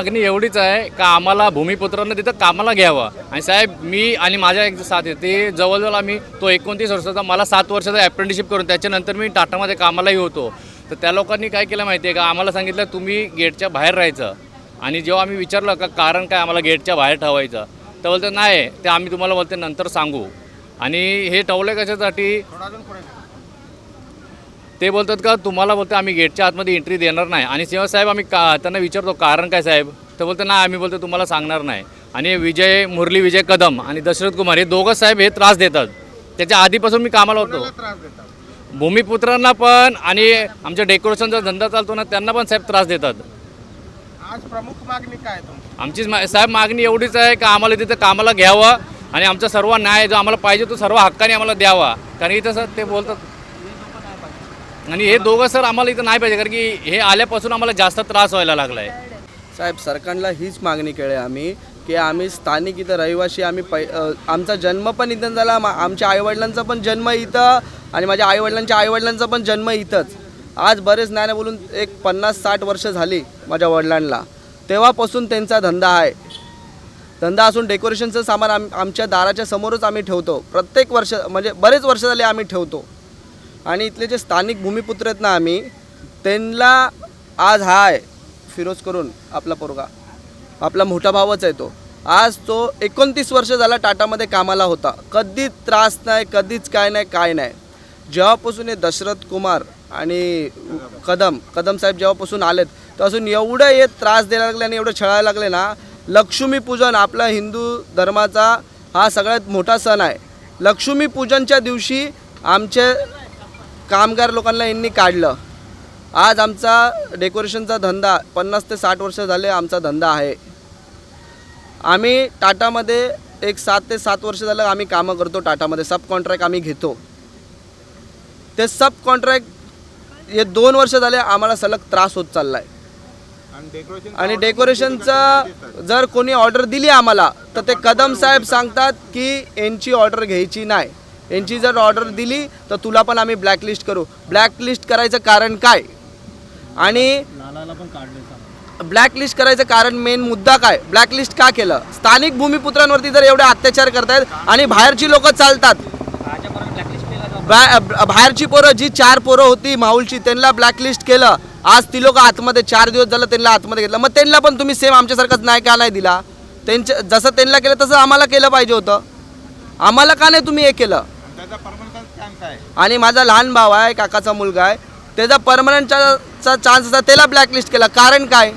मागणी एवढीच आहे का आम्हाला भूमिपुत्रांना तिथं कामाला घ्यावं? आणि साहेब मी आणि माझ्या एक साथ आहे ते जवळजवळ आम्ही तो एकोणतीस वर्षाचा मला सात वर्षाचा अप्रेंटिशिप करून त्याच्यानंतर मी टाटामध्ये कामालाही होतो. तर त्या लोकांनी काय केलं माहिती आहे का? आम्हाला सांगितलं तुम्ही गेटच्या बाहेर राहायचं. आणि जेव्हा आम्ही विचारलं का कारण काय आम्हाला गेटच्या बाहेर ठेवायचं? तर बोलतं नाही ते आम्ही तुम्हाला बोलते नंतर सांगू. आणि हे ठेवलं कशासाठी? ते बोलतात का तुम्हाला बोलते आम्ही गेटच्या आतमध्ये एंट्री देणार नाही. आणि जेव्हा साहेब आम्ही का त्यांना विचारतो कारण काय साहेब? तर बोलते नाही आम्ही बोलतो तुम्हाला सांगणार नाही. आणि विजय मुरली विजय कदम आणि दशरथ कुमार हे दोघं साहेब हे त्रास देतात. त्याच्या आधीपासून मी कामाला होतो. त्रास देतात? भूमिपुत्रांना पण आणि आमच्या डेकोरेशनचा धंदा चालतो ना त्यांना पण साहेब त्रास देतात. आज प्रमुख मागणी काय आमची साहेब मागणी एवढीच आहे का आम्हाला तिथं कामाला घ्यावं आणि आमचा सर्व न्याय जो आम्हाला पाहिजे तो सर्व हक्काने आम्हाला द्यावा. कारण इथं सर ते बोलतात आणि हे दोघं सर आम्हाला इथं नाही पाहिजे कारण की हे आल्यापासून आम्हाला जास्त त्रास व्हायला लागला आहे साहेब सरकारला हीच मागणी केली आहे आम्ही की आम्ही स्थानिक इथं रहिवासी आम्ही पै आमचा जन्म पण इथं झाला मा- आमच्या आईवडिलांचा पण जन्म इथं आणि माझ्या आईवडिलांच्या आईवडिलांचा पण जन्म इथंच. आज बरेच नाही बोलून एक पन्नास साठ वर्ष झाली माझ्या वडिलांना. तेव्हापासून त्यांचा धंदा आहे. धंदा असून डेकोरेशनचं सामान आम आमच्या दाराच्या समोरच आम्ही ठेवतो. प्रत्येक वर्ष म्हणजे बरेच वर्ष झाले आम्ही ठेवतो. आणि इथले जे स्थानिक भूमिपुत्र आहेत ना आम्ही त्यांना आज हा आहे फिरोज करून आपला पोरगा. आपला मोठा भावच आहे तो. आज तो एकोणतीस वर्ष झाला टाटामध्ये कामाला होता. कधीच त्रास नाही कधीच काय नाही काय नाही. जेव्हापासून हे दशरथ कुमार आणि कदम कदम साहेब जेव्हापासून आलेत तेव्हापासून एवढं हे त्रास द्यायला लागले आणि एवढं छळायला लागले ना लक्ष्मीपूजन आपला हिंदू धर्माचा हा सगळ्यात मोठा सण आहे. लक्ष्मीपूजनच्या दिवशी आमचे कामगार लोकांना यांनी काढलं. आज आमचा डेकोरेशनचा धंदा पन्नास ते साठ वर्ष झाले आमचा धंदा आहे. आम्ही टाटामध्ये एक सात ते सात वर्ष झालं आम्ही कामं करतो टाटामध्ये सब कॉन्ट्रॅक्ट आम्ही घेतो. ते सब कॉन्ट्रॅक्ट हे दोन वर्ष झाले आम्हाला सलग त्रास होत चालला आहे आणि डेकोरेशन आणि डेकोरेशनचं जर कोणी ऑर्डर दिली आम्हाला तर ते कदम साहेब सांगतात की यांची ऑर्डर घ्यायची नाही. यांची जर ऑर्डर दिली तर तुला पण आम्ही ब्लॅकलिस्ट करू. ब्लॅकलिस्ट करायचं कारण काय? आणि ब्लॅकलिस्ट करायचं कारण मेन मुद्दा काय? ब्लॅकलिस्ट का केलं? स्थानिक भूमिपुत्रांवरती जर एवढे अत्याचार करतायत आणि बाहेरची लोक चालतात. बाहेरची पोरं जी चार पोरं होती माऊलची त्यांना ब्लॅकलिस्ट केलं. आज ती लोक आतमध्ये चार दिवस झालं त्यांना आतमध्ये घेतलं. मग त्यांना पण तुम्ही सेम आमच्यासारखंच नाही का नाही दिला? त्यांच्या जसं त्यांना केलं तसं आम्हाला केलं पाहिजे होतं. आम्हाला का नाही तुम्ही हे केलं? परमनंट आणि माझा लहान भाव आहे काकाचा मुलगा आहे. त्याचा परमनंटचा चान्स होता त्याला ब्लॅकलिस्ट केला. कारण काय?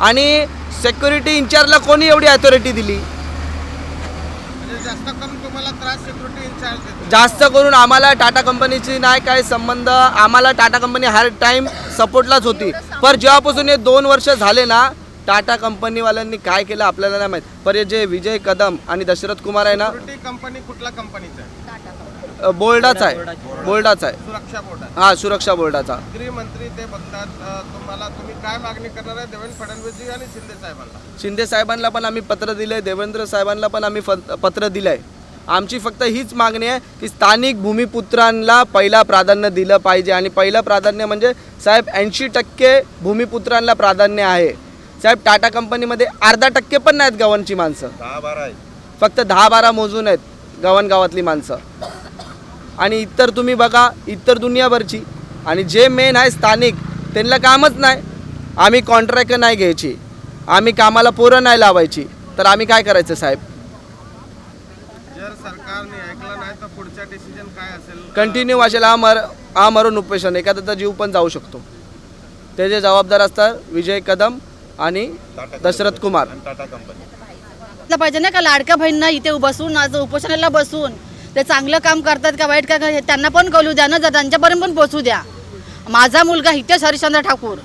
आणि सेक्युरिटी इन्चार्जला कोणी एवढी अथॉरिटी दिली? म्हणजे जास्त करून तुम्हाला त्रास सिक्युरिटी इन्चार्ज देतो. जास्त करून आम्हाला टाटा कंपनीची नाही काय संबंध. आम्हाला टाटा कंपनी हर टाईम सपोर्टलाच होती. पण जेव्हापासून हे दोन वर्ष झाले ना टाटा कंपनीवाल्यांनी काय केलं आपल्याला नाही माहीत. हे जे विजय कदम आणि दशरथ कुमार आहे ना सिक्युरिटी कंपनी कुठल्या कंपनीचा आहे? बोर्डाचा आहे. बोर्डाचा. आहे. सुरक्षा बोर्ड आहे. हा सुरक्षा बोर्डाचा. गृहमंत्री ते बघतात. अ, तुम्हाला तुम्ही काय मागणी करणार आहे? देवेंद्र फडणवीसजी आणि शिंदे साहेबांना. शिंदे साहेबांना पण आम्ही पत्र दिलं आहे देवेंद्र साहेबांना पण आम्ही फ- पत्र दिलं आहे आमची फक्त हीच मागणी आहे की स्थानिक भूमिपुत्रांना पहिला प्राधान्य दिलं पाहिजे. आणि पहिलं प्राधान्य म्हणजे साहेब ऐंशी टक्के भूमिपुत्रांना प्राधान्य आहे. साहेब टाटा कंपनीमध्ये अर्धा टक्के पण नाहीत गव्हाणची माणसं. दहा बारा आहे फक्त दहा बारा मोजून आहेत गव्हाण गावातली माणसं. आणि इतर तुम्ही बघा इतर दुनियाभरची. आणि जे मेन आहे स्थानिक त्यांना कामच नाही. आम्ही कॉन्ट्रॅक्ट नाही घ्यायची. आम्ही कामाला पोरं नाही लावायची. तर आम्ही काय करायचं साहेब? जर सरकारने ऐकलं नाही तर पुढचा डिसिजन काय असेल? कंटिन्यू वाचेल हा मर हा मरून उपेशन एखाद्याचा जीव पण जाऊ शकतो. त्याचे जबाबदार असतात विजय कदम आणि दशरथ कुमार. टाटा कंपनी. पाहिजे ना का लाडक्या बहिणींना इथे बसून आज उपोषणाला बसून. ते चांगलं काम करतात का वाईट का हे त्यांना पण कळू द्या ना जर त्यांच्यापर्यंत पण पोचू द्या. माझा मुलगा हितेश हरिश्चंद्र ठाकूर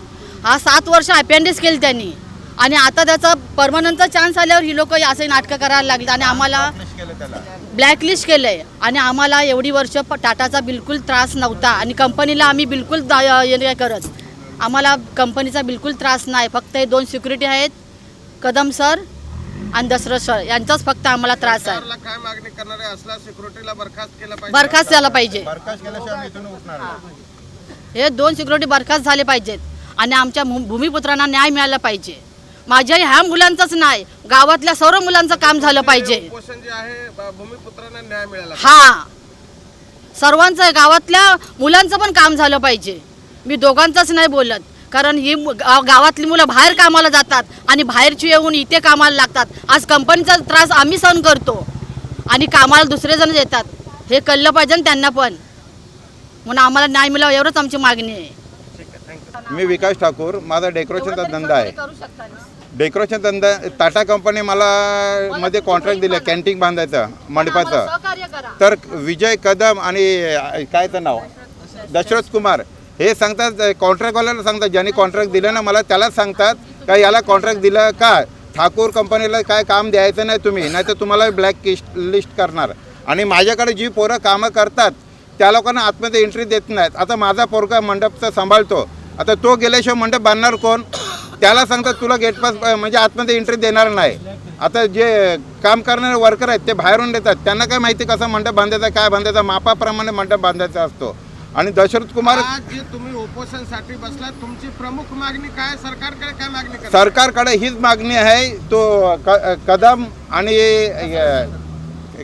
हा सात वर्ष अपेंडिक्स केली त्यांनी. आणि आता त्याचा परमनंटचा चान्स आल्यावर ही लोक असे नाटकं करायला लागली आणि आम्हाला ब्लॅकलिस्ट केलं आहे आणि आम्हाला एवढी वर्ष टाटाचा बिलकुल त्रास नव्हता. आणि कंपनीला आम्ही बिलकुल करत. आम्हाला कंपनीचा बिलकुल त्रास नाही. फक्त हे दोन सिक्युरिटी आहेत कदम सर आणि दशरथ सर. यांचाच फक्त आम्हाला त्रास आहे. सरकारला काय मागणी करणार आहे असला सिक्युरिटीला बरखास्त केलं पाहिजे. बरखास्त झाला पाहिजे. बरखास्त केल्याशिवाय आम्ही इथून उठणार नाही. हे दोन सिक्युरिटी बरखास्त झाले पाहिजेत आणि आमच्या भू- भूमिपुत्रांना न्याय मिळाला पाहिजे. माझ्या ह्या मुलांचंच नाही गावातल्या सर्व मुलांचं काम झालं पाहिजे. उपोषण जे आहे ब- भूमिपुत्रांना न्याय मिळाला हा. सर्वांचं गावातल्या मुलांचं पण काम झालं पाहिजे. मी दोघांचंच नाही बोलत. कारण ही गावातली मुलं बाहेर कामाला जातात आणि बाहेरची येऊन इथे कामाला लागतात. आज कंपनीचा त्रास आम्ही सहन करतो. आणि कामाला दुसरे जण येतात. हे कळलं पाहिजे ना त्यांना पण. म्हणून आम्हाला न्याय मिळावा एवढंच आमची मागणी आहे. मी विकास ठाकूर. माझा डेकोरेशनचा धंदा आहे. डेकोरेशन धंदा टाटा कंपनी मला मध्ये कॉन्ट्रॅक्ट दिलं कॅन्टीन बांधायचं मंडपाचं. सहकार्य करा. तर विजय कदम आणि अ, काय तर नाव? दशरथ कुमार. हे सांगतात कॉन्ट्रॅक्टवाल्याला सांगतात. ज्यांनी कॉन्ट्रॅक्ट दिलं ना मला त्यालाच सांगतात का याला कॉन्ट्रॅक्ट दिलं का? ठाकूर कंपनीला काय काम द्यायचं नाही तुम्ही नाही तर तुम्हाला ब्लॅक लिस्ट करणार. आणि माझ्याकडे जी पोरं कामं करतात त्या लोकांना आतमध्ये एंट्री देत नाहीत. आता माझा पोरगा मंडपचा सांभाळतो. आता तो गेल्याशिवाय मंडप बांधणार कोण? त्याला सांगतात तुला गेटपास म्हणजे आतमध्ये एंट्री देणार नाही. आता जे काम करणारे वर्कर आहेत ते बाहेरून देतात. त्यांना काय माहिती कसं मंडप बांधायचा काय बांधायचा? मापाप्रमाणे मंडप बांधायचा असतो. आणि दशरथ कुमार आज जे तुम्ही उपोषणसाठी बसलात तुमची प्रमुख मागणी काय? सरकारकडे काय मागणी सरकारकडे हीच मागणी आहे. तो क कदम आणि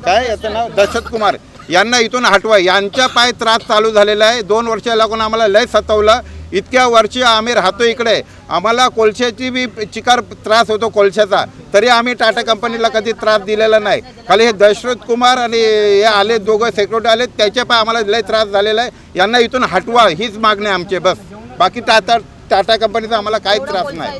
काय याचं नाव? दशरथ कुमार. यांना इथून हटवा. यांच्या पाय त्रास चालू झालेला आहे. दोन वर्ष लागून आम्हाला लय सतवलं. इतक्या वर्षी आम्ही राहतो इकडे. आम्हाला कोळशाची बी चिकार त्रास होतो कोळशाचा. तरी आम्ही टाटा कंपनीला कधी त्रास दिलेला नाही. खाली हे दशरथ कुमार आणि हे आले दोघं सेक्युरिटी आले त्याच्या पाय आम्हाला लय त्रास झालेला आहे. यांना इथून हटवा. हीच मागणी आमची. बस. बाकी टाटा टाटा कंपनीचा आम्हाला काहीच त्रास नाही.